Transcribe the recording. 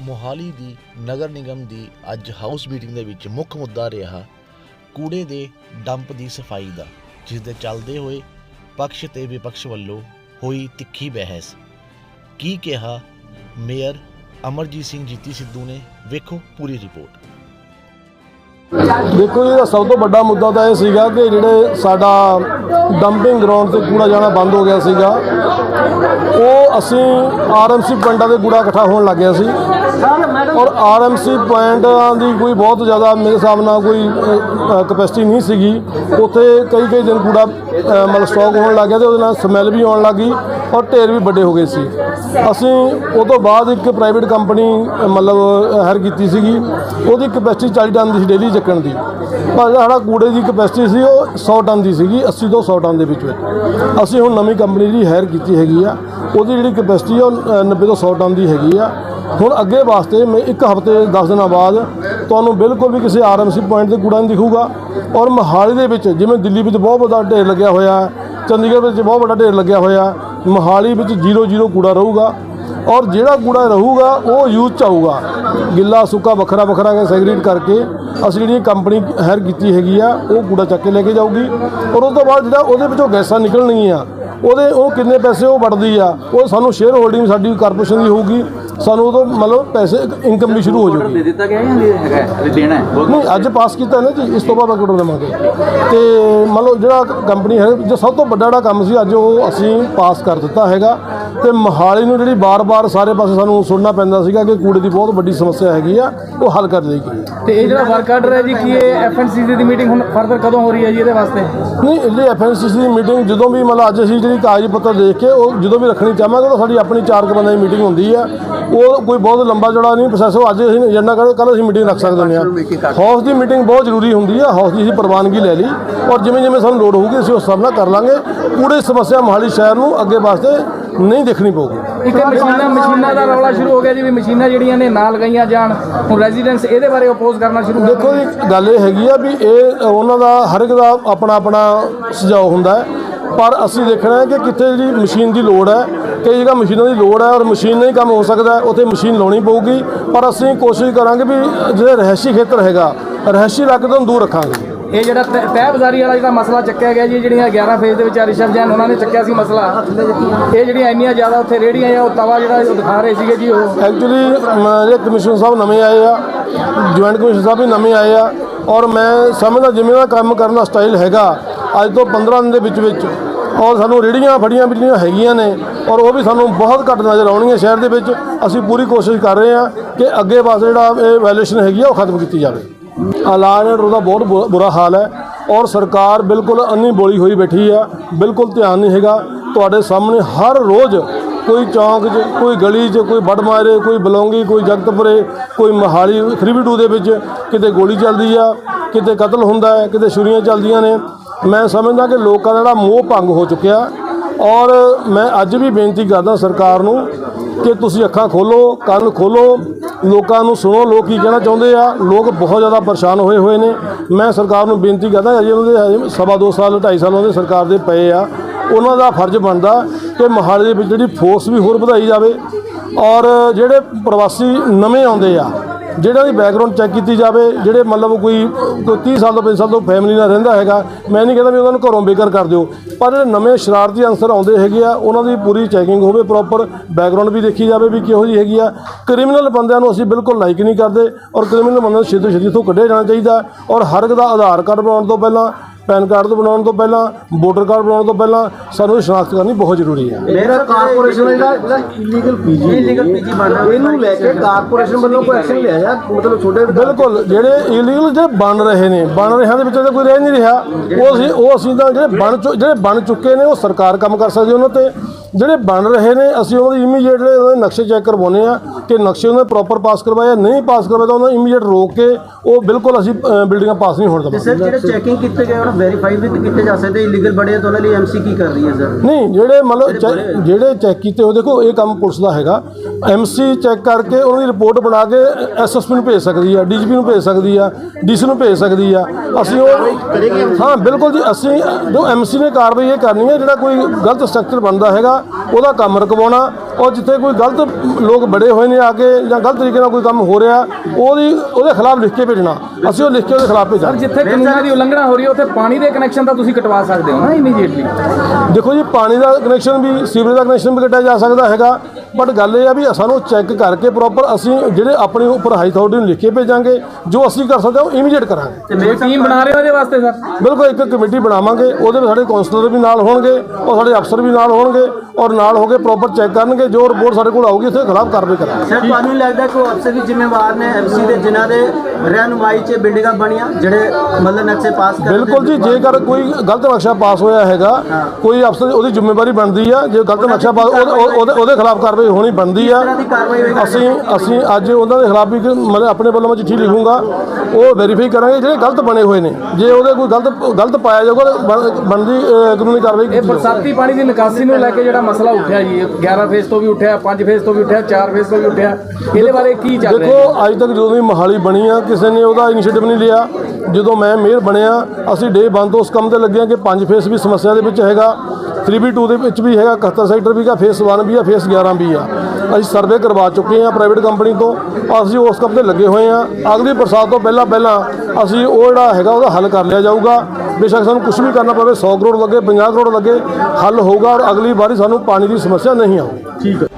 ਮੋਹਾਲੀ ਦੀ ਨਗਰ ਨਿਗਮ ਦੀ ਅੱਜ house meeting ਦੇ ਵਿੱਚ ਮੁੱਖ ਮੁੱਦਾ ਰਿਹਾ ਕੂੜੇ ਦੇ ਡੰਪ ਦੀ ਸਫ਼ਾਈ ਦਾ, ਜਿਸ ਦੇ ਚੱਲਦੇ ਹੋਏ ਪਕਸ਼ ਤੇ ਵਿਪਕਸ਼ ਵੱਲੋਂ ਹੋਈ ਤਿੱਖੀ ਬਹਿਸ। ਕੀ ਕਿਹਾ ਮੇਅਰ ਅਮਰਜੀਤ ਸਿੰਘ ਜੀਤੀ ਸਿੱਧੂ ਨੇ? ਵੇਖੋ ਪੂਰੀ ਰਿਪੋਰਟ। ਦੇਖੋ ਜੀ, ਇਹਦਾ ਸਭ ਤੋਂ ਵੱਡਾ ਮੁੱਦਾ ਤਾਂ ਇਹ ਸੀਗਾ ਕਿ ਜਿਹੜੇ ਸਾਡਾ ਡੰਪਿੰਗ ਗਰਾਊਂਡ ਤੇ ਕੂੜਾ ਜਾਣਾ ਬੰਦ ਹੋ ਗਿਆ ਸੀਗਾ, ਉਹ ਅਸੀਂ ਆਰਐਮਸੀ ਪਿੰਡਾਂ ਤੇ ਕੂੜਾ ਇਕੱਠਾ ਹੋਣ ਲੱਗ ਗਿਆ ਸੀ। ਔਰ ਆਰਐਮਸੀ ਪੁਆਇੰਟਾਂ ਦੀ ਕੋਈ ਬਹੁਤ ਜ਼ਿਆਦਾ ਮੇਰੇ ਹਿਸਾਬ ਨਾਲ ਕੋਈ ਕਪੈਸਿਟੀ ਨਹੀਂ ਸੀਗੀ। ਉੱਥੇ ਕਈ ਕਈ ਦਿਨ ਕੂੜਾ ਮਤਲਬ ਸਟਾਕ ਹੋਣ ਲੱਗ ਗਿਆ ਤੇ ਉਹਦੇ ਨਾਲ ਸਮੈਲ ਵੀ ਆਉਣ ਲੱਗੀ ਔਰ ਢੇਰ ਵੀ ਵੱਡੇ ਹੋ ਗਏ ਸੀ। ਅਸੀਂ ਉਹ ਤੋਂ ਬਾਅਦ ਇੱਕ ਪ੍ਰਾਈਵੇਟ ਕੰਪਨੀ ਮਤਲਬ ਹਾਇਰ ਕੀਤੀ ਸੀਗੀ। ਉਹਦੀ ਕਪੈਸਿਟੀ 40 ਟਨ ਦੀ ਸੀ ਡੇਲੀ ਚੱਕਣ ਦੀ। ਪਰ ਸਾਡਾ ਕੂੜੇ ਦੀ ਕਪੈਸਿਟੀ ਸੀ ਉਹ 100 ਟਨ ਦੀ ਸੀਗੀ 80 ਤੋਂ 100 ਟਨ ਦੇ ਵਿੱਚ ਵਿੱਚ। ਅਸੀਂ ਹੁਣ ਨਵੀਂ ਕੰਪਨੀ ਦੀ ਹਾਇਰ ਕੀਤੀ ਹੈਗੀ ਆ। ਉਹਦੀ ਜਿਹੜੀ ਕਪੈਸਿਟੀ ਉਹ ਅ, 90 ਤੋਂ 100 ਟਨ ਦੀ ਹੈਗੀ ਆ। ਹੁਣ ਅੱਗੇ ਵਾਸਤੇ ਮੈਂ ਇੱਕ ਹਫ਼ਤੇ 10 ਦਿਨਾਂ ਬਾਅਦ ਤੁਹਾਨੂੰ ਬਿਲਕੁਲ ਵੀ ਕਿਸੇ ਆਰਐਮਸੀ ਪੁਆਇੰਟ ਤੇ ਕੂੜਾ ਨਹੀਂ ਦਿਖੂਗਾ। ਔਰ ਮੋਹਾਲੀ ਦੇ ਵਿੱਚ ਜਿਵੇਂ ਦਿੱਲੀ ਵਿੱਚ ਬਹੁਤ ਵੱਡਾ ਢੇਰ ਲੱਗਿਆ ਹੋਇਆ ਹੈ, ਚੰਡੀਗੜ੍ਹ ਵਿੱਚ ਬਹੁਤ ਵੱਡਾ ਢੇਰ ਲੱਗਿਆ ਹੋਇਆ ਮੋਹਾਲੀ ਵਿੱਚ ਜ਼ੀਰੋ ਜ਼ੀਰੋ ਕੂੜਾ ਰਹੂਗਾ। ਔਰ ਜਿਹੜਾ ਕੂੜਾ ਰਹੂਗਾ ਉਹ ਯੂਜ਼ ਚ ਆਊਗਾ। ਗਿੱਲਾ ਸੁੱਕਾ ਵੱਖਰਾ ਵੱਖਰਾ ਸੈਗਰੀਟ ਕਰਕੇ ਅਸੀਂ ਜਿਹੜੀ ਕੰਪਨੀ ਹੈਰ ਕੀਤੀ ਹੈਗੀ ਆ ਉਹ ਕੂੜਾ ਚੱਕ ਕੇ ਲੈ ਕੇ ਜਾਊਗੀ। ਔਰ ਉਸ ਤੋਂ ਬਾਅਦ ਜਿਹੜਾ ਉਹਦੇ ਵਿੱਚੋਂ ਗੈਸਾਂ ਨਿਕਲਣਗੀਆਂ ਉਹਦੇ ਉਹ ਕਿੰਨੇ ਪੈਸੇ ਉਹ ਵੜਦੀ ਆ ਉਹ ਸਾਨੂੰ ਸ਼ੇਅਰ ਹੋਲਡਿੰਗ ਸਾਡੀ ਕਾਰਪੋਰੇਸ਼ਨ ਦੀ ਹੋਊਗੀ। ਸਾਨੂੰ ਉਦੋਂ ਮਤਲਬ ਪੈਸੇ ਇਨਕਮ ਵੀ ਸ਼ੁਰੂ ਹੋ ਜਾਊਗੀ ਦੇ ਦਿੱਤਾ ਗਿਆ ਜਾਂ ਹੈਗਾ? ਹੈ? ਦੇਣਾ ਹੈ। ਨਹੀਂ ਅੱਜ ਪਾਸ ਕੀਤਾ ਨਾ ਜੀ ਇਸ ਤੋਂ ਬਾਅਦ ਅਕੜ ਦੇਵਾਂਗੇ ਤੇ ਮੰਨ ਲਓ ਜਿਹੜਾ ਕੰਪਨੀ ਹੈ ਜੋ ਸਭ ਤੋਂ ਵੱਡਾ ਜਿਹੜਾ ਕੰਮ ਸੀ ਅੱਜ ਉਹ ਅਸੀਂ ਪਾਸ ਕਰ ਦਿੱਤਾ ਹੈਗਾ। ਤੇ ਮੋਹਾਲੀ ਨੂੰ ਜਿਹੜੀ ਬਾਰ-ਬਾਰ ਸਾਰੇ ਪਾਸੇ ਸਾਨੂੰ ਸੁਣਨਾ ਪੈਂਦਾ ਸੀਗਾ ਕਿ ਕੂੜੇ ਦੀ ਬਹੁਤ ਵੱਡੀ ਸਮੱਸਿਆ ਹੈਗੀ ਆ ਉਹ ਹੱਲ ਕਰ ਲਈ ਗਈ ਤੇ ਇਹ ਜਿਹੜਾ ਵਰਕ ਆਰਡਰ ਹੈ ਜੀ ਕੀ ਇਹ ਐਫਐਨਸੀਸੀ ਦੀ ਮੀਟਿੰਗ ਹੁਣ ਫਰਦਰ ਕਦੋਂ ਹੋ ਰਹੀ ਹੈ ਜੀ ਇਹਦੇ ਵਾਸਤੇ? ਨਹੀਂ ਇਹਦੀ ਐਫਐਨਸੀਸੀ ਦੀ ਮੀਟਿੰਗ ਜਦੋਂ ਵੀ ਮਤਲਬ ਅੱਜ ਅਸੀਂ ਜਿਹੜੀ ਕਾਗਜ਼ ਪੱਤਰ ਦੇਖ ਕੇ ਉਹ ਜਦੋਂ ਵੀ ਰੱਖਣੀ ਚਾਹਾਂਗੇ ਤਾਂ ਸਾਡੀ ਆਪਣੀ ਚਾਰ ਕੁ ਬੰਦਿਆਂ ਦੀ ਮੀਟਿੰਗ ਹੁੰਦੀ ਆ। ਉਹ ਕੋਈ ਬਹੁਤ ਲੰਬਾ ਚੌੜਾ ਨਹੀਂ ਪ੍ਰੋਸੈਸ ਉਹ ਅੱਜ ਅਸੀਂ ਏਜੰਡਾ ਕਰ ਕੱਲ ਅਸੀਂ ਮੀਟਿੰਗ ਰੱਖ ਸਕਦੇ ਹਾਂ। ਹਾਊਸ ਦੀ ਮੀਟਿੰਗ ਬਹੁਤ ਜ਼ਰੂਰੀ ਹੁੰਦੀ ਆ ਹਾਊਸ ਦੀ ਅਸੀਂ ਪ੍ਰਵਾਨਗੀ ਲੈ ਲਈ ਔਰ ਜਿਵੇਂ ਜਿਵੇਂ ਸਾਨੂੰ ਲੋੜ ਹੋਊਗੀ ਅਸੀਂ ਉਸ ਹਿਸਾਬ ਨਾਲ ਕਰ ਲਾਂਗੇ। ਕੂੜੇ ਸਮੱਸਿਆ ਮੋਹਾਲੀ ਸ਼ਹਿਰ ਨੂੰ ਅੱਗੇ ਵਾਸਤੇ ਨਹੀਂ ਦੇਖਣੀ ਪਊਗੀ। ਇੱਕ ਮਸ਼ੀਨਾਂ ਮਸ਼ੀਨਾਂ ਦਾ ਰੌਲਾ ਸ਼ੁਰੂ ਹੋ ਗਿਆ ਜੀ ਵੀ ਮਸ਼ੀਨਾਂ ਜਿਹੜੀਆਂ ਨੇ ਨਾਲ ਲਗਾਈਆਂ ਜਾਣ ਹੁਣ ਰੈਜ਼ੀਡੈਂਸ ਇਹਦੇ ਬਾਰੇ ਅਪੋਜ਼ ਕਰਨਾ ਸ਼ੁਰੂ ਦੇਖੋ ਜੀ ਗੱਲ ਇਹ ਹੈਗੀ ਆ ਵੀ ਇਹ ਉਹਨਾਂ ਦਾ ਹਰ ਇੱਕ ਦਾ ਆਪਣਾ ਆਪਣਾ ਸੁਝਾਅ ਹੁੰਦਾ ਹੈ। ਪਰ ਅਸੀਂ ਦੇਖਣਾ ਹੈ ਕਿ ਕਿੱਥੇ ਜਿਹੜੀ ਮਸ਼ੀਨ ਦੀ ਲੋੜ ਹੈ ਕਈ ਜਗ੍ਹਾ ਮਸ਼ੀਨਾਂ ਦੀ ਲੋੜ ਹੈ ਔਰ ਮਸ਼ੀਨ ਨਾਲ ਹੀ ਕੰਮ ਹੋ ਸਕਦਾ ਉੱਥੇ ਮਸ਼ੀਨ ਲਾਉਣੀ ਪਊਗੀ। ਪਰ ਅਸੀਂ ਕੋਸ਼ਿਸ਼ ਕਰਾਂਗੇ ਵੀ ਜਿਹੜੇ ਰਹਿਸ਼ੀ ਖੇਤਰ ਹੈਗਾ ਰਹਿਸ਼ੀ ਇਲਾਕੇ ਤੋਂ ਦੂਰ ਰੱਖਾਂਗੇ। ਇਹ ਜਿਹੜਾ ਤਹਿ ਬਜ਼ਾਰੀ ਵਾਲਾ ਜਿਹੜਾ ਮਸਲਾ ਚੱਕਿਆ ਗਿਆ ਜੀ ਜਿਹੜੀਆਂ 11 ਫੇਜ਼ ਦੇ ਵਿੱਚ ਰਿਸ਼ਵ ਜੈਨ ਉਹਨਾਂ ਨੇ ਚੱਕਿਆ ਸੀ ਮਸਲਾ। ਇਹ ਜਿਹੜੀਆਂ ਇੰਨੀਆਂ ਜ਼ਿਆਦਾ ਉੱਥੇ ਰੇੜੀਆਂ ਜਾਂ ਉਹ ਤਵਾ ਜਿਹੜਾ ਉਹ ਦਿਖਾ ਰਹੇ ਸੀਗੇ ਜੀ ਉਹ। ਐਕਚੁਅਲੀ ਜਿਹੜੇ ਕਮਿਸ਼ਨਰ ਸਾਹਿਬ ਨਵੇਂ ਆਏ ਆ ਜੁਆਇੰਟ ਕਮਿਸ਼ਨਰ ਸਾਹਿਬ ਵੀ ਨਵੇਂ ਆਏ ਆ ਔਰ ਮੈਂ ਸਮਝਦਾ ਜਿਵੇਂ ਦਾ ਕੰਮ ਕਰਨ ਦਾ ਸਟਾਈਲ ਹੈਗਾ ਅੱਜ ਤੋਂ 15 ਦਿਨ ਦੇ ਵਿੱਚ ਵਿੱਚ ਔਰ ਸਾਨੂੰ ਰੇੜੀਆਂ ਫੜੀਆਂ ਬਿਜਲੀਆਂ ਹੈਗੀਆਂ ਨੇ ਔਰ ਉਹ ਵੀ ਸਾਨੂੰ ਬਹੁਤ ਘੱਟ ਨਜ਼ਰ ਆਉਣਗੀਆਂ ਸ਼ਹਿਰ ਦੇ ਵਿੱਚ। ਅਸੀਂ ਪੂਰੀ ਕੋਸ਼ਿਸ਼ ਕਰ ਰਹੇ ਹਾਂ ਕਿ ਅੱਗੇ ਪਾਸੇ ਜਿਹੜਾ ਇਹ ਵੈਲਿਊਸ਼ਨ ਹੈਗੀ ਆ ਉਹ ਖਤਮ ਕੀਤੀ ਜਾਵੇ। ਇਲਾਜ ਉਹਦਾ ਬਹੁਤ ਬੁ- ਬੁਰਾ ਹਾਲ ਹੈ ਔਰ ਸਰਕਾਰ ਬਿਲਕੁਲ ਅੰਨੀ ਬੋਲੀ ਹੋਈ ਬੈਠੀ ਆ ਬਿਲਕੁਲ ਧਿਆਨ ਨਹੀਂ ਹੈਗਾ। ਤੁਹਾਡੇ ਸਾਹਮਣੇ ਹਰ ਰੋਜ਼ ਕੋਈ ਚੌਂਕ 'ਚ, ਕੋਈ ਗਲੀ 'ਚ, ਕੋਈ ਬੜਮਾਰੇ ਕੋਈ ਬਲੌਂਗੀ, ਕੋਈ ਜਗਤਪੁਰੇ ਕੋਈ ਮਹਾਲੀ 3v2 ਦੇ ਵਿੱਚ ਕਿਤੇ ਗੋਲੀ ਚੱਲਦੀ ਆ, ਕਿਤੇ ਕਤਲ ਹੁੰਦਾ ਹੈ, ਕਿਤੇ ਛੁਰੀਆਂ ਚੱਲਦੀਆਂ ਨੇ। ਮੈਂ ਸਮਝਦਾ ਕਿ ਲੋਕਾਂ ਦਾ ਜਿਹੜਾ ਮੋਹ ਭੰਗ ਹੋ ਚੁੱਕਿਆ ਔਰ ਮੈਂ ਅੱਜ ਵੀ ਬੇਨਤੀ ਕਰਦਾ ਸਰਕਾਰ ਨੂੰ ਕਿ ਤੁਸੀਂ ਅੱਖਾਂ ਖੋਲੋ, ਕੰਨ ਖੋਲੋ, ਲੋਕਾਂ ਨੂੰ ਸੁਣੋ, ਲੋਕ ਕੀ ਕਹਿਣਾ ਚਾਹੁੰਦੇ ਆ, ਲੋਕ ਬਹੁਤ ਜ਼ਿਆਦਾ ਪਰੇਸ਼ਾਨ ਹੋਏ ਹੋਏ ਨੇ। ਮੈਂ ਸਰਕਾਰ ਨੂੰ ਬੇਨਤੀ ਕਰਦਾ ਅਜੇ ਉਹਨਾਂ ਦੇ ਸਵਾ ਦੋ ਸਾਲ, ਢਾਈ ਸਾਲ ਉਹਨਾਂ ਦੇ ਸਰਕਾਰ ਦੇ ਪਏ ਆ। ਉਹਨਾਂ ਦਾ ਫਰਜ਼ ਬਣਦਾ ਕਿ ਮੋਹਾਲੀ ਦੇ ਵਿੱਚ ਜਿਹੜੀ ਫੋਰਸ ਵੀ ਹੋਰ ਵਧਾਈ ਜਾਵੇ ਔਰ ਜਿਹੜੇ ਪ੍ਰਵਾਸੀ ਨਵੇਂ ਆਉਂਦੇ ਆ ਜਿਹੜਾ ਦੀ ਬੈਕਗ੍ਰਾਉਂਡ ਚੈੱਕ ਕੀਤੀ ਜਾਵੇ, ਜਿਹੜੇ ਮਤਲਬ ਕੋਈ ਕੋਈ 30 ਸਾਲ ਤੋਂ 35 ਸਾਲ ਤੋਂ ਫੈਮਿਲੀ ਨਾਲ ਰਹਿੰਦਾ ਹੈਗਾ, ਮੈਂ ਨਹੀਂ ਕਹਿੰਦਾ ਵੀ ਉਹਨਾਂ ਨੂੰ ਘਰੋਂ ਬੇਘਰ ਕਰ ਦਿਓ, ਪਰ ਜਿਹੜੇ ਨਵੇਂ ਸ਼ਰਾਰਤੀ ਅਨਸਰ ਆਉਂਦੇ ਹੈਗੇ ਆ, ਉਹਨਾਂ ਦੀ ਪੂਰੀ ਚੈਕਿੰਗ ਹੋਵੇ ਪ੍ਰੋਪਰ ਬੈਕਗ੍ਰਾਉਂਡ ਵੀ ਦੇਖੀ ਜਾਵੇ ਵੀ ਕਿਹੋ ਜਿਹੀ ਹੈਗੀ ਆ। ਕ੍ਰਿਮੀਨਲ ਬੰਦਿਆਂ ਨੂੰ ਅਸੀਂ ਬਿਲਕੁਲ ਲਾਈਕ ਨਹੀਂ ਕਰਦੇ, ਔਰ ਕ੍ਰਿਮੀਨਲ ਬੰਦਿਆਂ ਨੂੰ ਛੇਤੀ ਛੇਤੀ ਤੋਂ ਕੱਢਿਆ ਜਾਣਾ ਚਾਹੀਦਾ, ਔਰ ਹਰ ਇੱਕ ਦਾ ਆਧਾਰ ਕਾਰਡ ਬਣਾਉਣ ਤੋਂ ਪਹਿਲਾਂ ਪੈਨ ਕਾਰਡ ਤੋਂ ਬਣਾਉਣ ਤੋਂ ਪਹਿਲਾਂ ਵੋਟਰ ਕਾਰਡ ਬਣਾਉਣ ਤੋਂ ਪਹਿਲਾਂ ਸਾਨੂੰ ਇਹ ਸ਼ਨਾਖਤ ਕਰਨੀ ਬਹੁਤ ਜ਼ਰੂਰੀ ਹੈ। ਮੇਰਾ ਕਾਰਪੋਰੇਸ਼ਨ ਜਿਹੜਾ ਇਲੀਗਲ ਪੀਜੀ ਇਲੀਗਲ ਪੀਜੀ ਬਣ ਰਿਹਾ ਇਹਨੂੰ ਲੈ ਕੇ ਕਾਰਪੋਰੇਸ਼ਨ ਵੱਲੋਂ ਕੋਈ ਐਕਸ਼ਨ ਲਿਆ ਜਾ ਮਤਲਬ ਛੋਟੇ ਬਿਲਕੁਲ ਜਿਹੜੇ ਇਲੀਗਲ ਜਿਹੜੇ ਬਣ ਰਹੇ ਨੇ ਬਣ ਰਿਹਾ ਦੇ ਵਿੱਚ ਤਾਂ ਕੋਈ ਰਹਿ ਨਹੀਂ ਰਿਹਾ। ਉਹ ਅਸੀਂ ਉਹ ਅਸੀਂ ਤਾਂ ਜਿਹੜੇ ਬਣ ਜਿਹੜੇ ਬਣ ਚੁੱਕੇ ਨੇ ਉਹ ਸਰਕਾਰ ਕੰਮ ਕਰ ਸਕਦੀ ਉਹਨਾਂ ਤੇ। ਜਿਹੜੇ ਬਣ ਰਹੇ ਨੇ ਅਸੀਂ ਉਹਨਾਂ ਦੀ ਇਮੀਡੀਏਟ ਉਹਦੇ ਨਕਸ਼ੇ ਚੈੱਕ ਕਰਵਾਉਨੇ ਆ ਕਿ ਨਕਸ਼ੇ ਉਹਨਾਂ ਪ੍ਰੋਪਰ ਪਾਸ ਕਰਵਾਇਆ ਨਹੀਂ ਪਾਸ ਕਰਵਾਇਆ ਤਾਂ ਉਹਨਾਂ ਇਮੀਡੀਏਟ ਰੋਕ ਕੇ ਉਹ ਬਿਲਕੁਲ ਅਸੀਂ ਅ, ਬਿਲਡਿੰਗਾਂ ਪਾਸ ਨਹੀਂ ਹੋਣ ਸਰ ਦੇਵਾਂਗੇ ਜਿਹੜੇ ਚੈਕਿੰਗ ਕੀਤੇ ਗਏ ਉਹਨਾਂ ਵੈਰੀਫਾਈ ਵੀ ਕੀਤੇ ਜਾ ਸਕਦੇ ਇਲੀਗਲ ਬੜੇ ਆ ਤਾਂ ਉਹਨਾਂ ਲਈ ਐਮਸੀ ਕੀ ਕਰ ਰਹੀ ਹੈ ਸਰ ਨਹੀਂ ਜਿਹੜੇ ਮਤਲਬ ਚੈ- ਜਿਹੜੇ ਚੈੱਕ ਕੀਤੇ ਉਹ ਦੇਖੋ ਇਹ ਕੰਮ ਪੁਲਿਸ ਦਾ ਹੈਗਾ। ਐਮਸੀ ਚੈੱਕ ਕਰਕੇ ਉਹਨਾਂ ਦੀ ਰਿਪੋਰਟ ਬਣਾ ਕੇ ਐਸਐਸਪੀ ਨੂੰ ਭੇਜ ਸਕਦੀ ਆ ਡੀਜੀਪੀ ਨੂੰ ਭੇਜ ਸਕਦੀ ਆ ਡੀਸੀ ਨੂੰ ਭੇਜ ਸਕਦੀ ਆ। ਅਸੀਂ ਉਹ ਹਾਂ ਬਿਲਕੁਲ ਜੀ ਅਸੀਂ ਜੋ ਐਮਸੀ ਨੇ ਕਾਰਵਾਈ ਇਹ ਕਰਨੀ ਹੈ ਜਿਹੜਾ ਕੋਈ ਗਲਤ ਸਟਰਕਚਰ ਬਣਦਾ ਹੈਗਾ ਉਹਦਾ ਕੰਮ ਰਕਵਾਉਣਾ। ਔਰ ਜਿੱਥੇ ਕੋਈ ਗਲਤ ਲੋਕ ਬੜੇ ਹੋਏ ਨੇ ਆ ਕੇ ਜਾਂ ਗਲਤ ਤਰੀਕੇ ਨਾਲ ਕੋਈ ਕੰਮ ਹੋ ਰਿਹਾ ਉਹਦੀ ਉਹਦੇ ਖਿਲਾਫ ਲਿਖ ਕੇ ਭੇਜਣਾ। ਅਸੀਂ ਉਹ ਲਿਖ ਕੇ ਉਹਦੇ ਖਿਲਾਫ ਭੇਜਾਂਗੇ। ਜਿੱਥੇ ਕਾਨੂੰਨਾਂ ਦੀ ਉਲੰਘਣਾ ਹੋ ਰਹੀ ਹੈ ਉੱਥੇ ਪਾਣੀ ਦੇ ਕਨੈਕਸ਼ਨ ਤਾਂ ਤੁਸੀਂ ਕਟਵਾ ਸਕਦੇ ਹੋ ਨਾ ਇਮੀਡੀਏਟਲੀ ਦੇਖੋ ਜੀ ਪਾਣੀ ਦਾ ਕਨੈਕਸ਼ਨ ਵੀ ਸੀਵਰੇਜ ਦਾ ਕਨੈਕਸ਼ਨ ਵੀ ਕੱਟਿਆ ਜਾ ਸਕਦਾ ਹੈਗਾ। ਬਟ ਗੱਲ ਇਹ ਆ ਵੀ ਸਾਨੂੰ ਚੈੱਕ ਕਰਕੇ ਪ੍ਰੋਪਰ ਅਸੀਂ ਜਿਹੜੇ ਆਪਣੇ ਉੱਪਰ ਹਾਈ ਅਥਾਰਟੀ ਨੂੰ ਲਿਖ ਕੇ ਭੇਜਾਂਗੇ ਜੋ ਅਸੀਂ ਕਰ ਸਕਦੇ ਹਾਂ ਉਹ ਇਮੀਡੀਏਟ ਕਰਾਂਗੇ। ਕੋਈ ਟੀਮ ਬਣਾ ਰਹੇ ਹੋ ਇਹਦੇ ਵਾਸਤੇ ਸਰ? ਬਿਲਕੁਲ ਇੱਕ ਕਮੇਟੀ ਬਣਾਵਾਂਗੇ ਉਹਦੇ ਵਿੱਚ ਸਾਡੇ ਕਾਉਂਸਲਰ ਵੀ ਨਾਲ ਹੋਣਗੇ ਔਰ ਸਾਡੇ ਅਫਸਰ ਵੀ ਨਾਲ ਹੋਣਗੇ ਔਰ ਨਾਲ ਹੋ ਕੇ ਪ੍ਰੋਪਰ ਚੈੱਕ ਕਰਨਗੇ ਜੋ ਰਿਪੋਰਟ ਸਾਡੇ ਕੋਲ ਆਊਗੀ ਉਸ ਖਿਲਾਫ ਕਾਰਵਾਈ ਕਰਾਂਗੇ। ਸਰ ਤੁਹਾਨੂੰ ਲੱਗਦਾ ਕਿ ਉਹ ਅਫਸਰ ਵੀ ਜ਼ਿੰਮੇਵਾਰ ਨੇ ਐਮਸੀ ਦੇ ਜਿਨ੍ਹਾਂ ਦੇ ਰਹਿਨੁਮਾਈ 'ਚ ਬਿਲਡਿੰਗਾਂ ਬਣੀਆਂ ਜਿਹੜੇ ਮਤਲਬ ਨਕਸ਼ੇ ਪਾਸ ਕਰਦੇ ਬਿਲਕੁਲ ਜੀ ਜੇਕਰ ਕੋਈ ਗਲਤ ਨਕਸ਼ਾ ਪਾਸ ਹੋਇਆ ਹੈਗਾ ਕੋਈ ਅਫਸਰ ਉਹਦੀ ਜ਼ਿੰਮੇਵਾਰੀ ਬਣਦੀ ਆ ਜੇ ਗਲਤ ਨਕਸ਼ਾ ਪਾਸ ਉਹਦੇ ਖਿਲਾਫ ਕਾਰਵਾਈ ਹੋਣੀ ਬਣਦੀ ਆ ਕਾਰਵਾਈ? ਅਸੀਂ ਅਸੀਂ ਅੱਜ ਉਹਨਾਂ ਦੇ ਖਿਲਾਫ ਵੀ ਮਤਲਬ ਆਪਣੇ ਵੱਲੋਂ ਮੈਂ ਚਿੱਠੀ ਲਿਖੂੰਗਾ। ਉਹ ਵੈਰੀਫਾਈ ਕਰਾਂਗੇ ਜਿਹੜੇ ਗਲਤ ਬਣੇ ਹੋਏ ਨੇ। ਜੇ ਉਹਦੇ ਕੋਈ ਗਲਤ ਗਲਤ ਪਾਇਆ ਜਾਊਗਾ ਅਹ, ਕਾਨੂੰਨੀ ਕਾਰਵਾਈ ਕੀਤੀ ਬਰਸਾਤੀ ਪਾਣੀ ਦੀ ਨਿਕਾਸੀ ਨੂੰ ਲੈ ਕੇ ਜਿਹੜਾ ਮਸਲਾ ਉੱਠਿਆ ਜੀ ਇਹ 11 ਫੇਜ਼ ਤੋਂ ਵੀ ਉੱਠਿਆ 5 ਫੇਜ਼ ਤੋਂ ਵੀ ਉੱਠਿਆ 4 ਫੇਜ਼ ਤੋਂ ਵੀ ਉੱਠਿਆ ਇਹਦੇ ਬਾਰੇ ਕੀ ਚੱਲ ਰਿਹਾ ਦੇਖੋ ਅੱਜ ਤੱਕ ਜਦੋਂ ਦੀ ਮੋਹਾਲੀ ਬਣੀ ਆ ਕਿਸੇ ਨੇ ਉਹਦਾ ਇਨੀਸ਼ੀਏਟਿਵ ਨਹੀਂ ਲਿਆ। ਜਦੋਂ ਮੈਂ ਮੇਅਰ ਬਣਿਆ ਅਸੀਂ ਡੇ ਬੰਦ ਤੋਂ ਉਸ ਕੰਮ ਤੇ ਲੱਗੇ ਹਾਂ ਕਿ ਪੰਜ ਫੇਸ ਵੀ ਸਮੱਸਿਆ ਦੇ ਵਿੱਚ ਹੈਗਾ। 3B2 ਦੇ ਵਿੱਚ ਵੀ ਹੈਗਾ 71 ਸੈਕਟਰ ਵੀ ਹੈਗਾ, ਫੇਸ 1 ਵੀ ਆ, ਫੇਸ 11 ਵੀ ਆ। ਅਸੀਂ ਸਰਵੇ ਕਰਵਾ ਚੁੱਕੇ ਹਾਂ ਪ੍ਰਾਈਵੇਟ ਕੰਪਨੀ ਤੋਂ, ਅਸੀਂ ਉਸ ਕੰਮ ਤੇ ਲੱਗੇ ਹੋਏ ਹਾਂ। ਅਗਲੀ ਬਰਸਾਤ ਤੋਂ ਪਹਿਲਾਂ ਪਹਿਲਾਂ ਅਸੀਂ ਉਹ ਜਿਹੜਾ ਹੈਗਾ, ਉਹਦਾ ਹੱਲ ਕਰ ਲਿਆ ਜਾਊਗਾ। ਬੇਸ਼ੱਕ ਸਾਨੂੰ ਕੁਝ ਵੀ ਕਰਨਾ ਪਵੇ 100 ਕਰੋੜ ਲੱਗੇ 50 ਕਰੋੜ ਲੱਗੇ, ਹੱਲ ਹੋਊਗਾ ਔਰ ਅਗਲੀ ਵਾਰੀ ਸਾਨੂੰ ਪਾਣੀ ਦੀ ਸਮੱਸਿਆ ਨਹੀਂ ਆਊਗੀ। ਠੀਕ ਹੈ।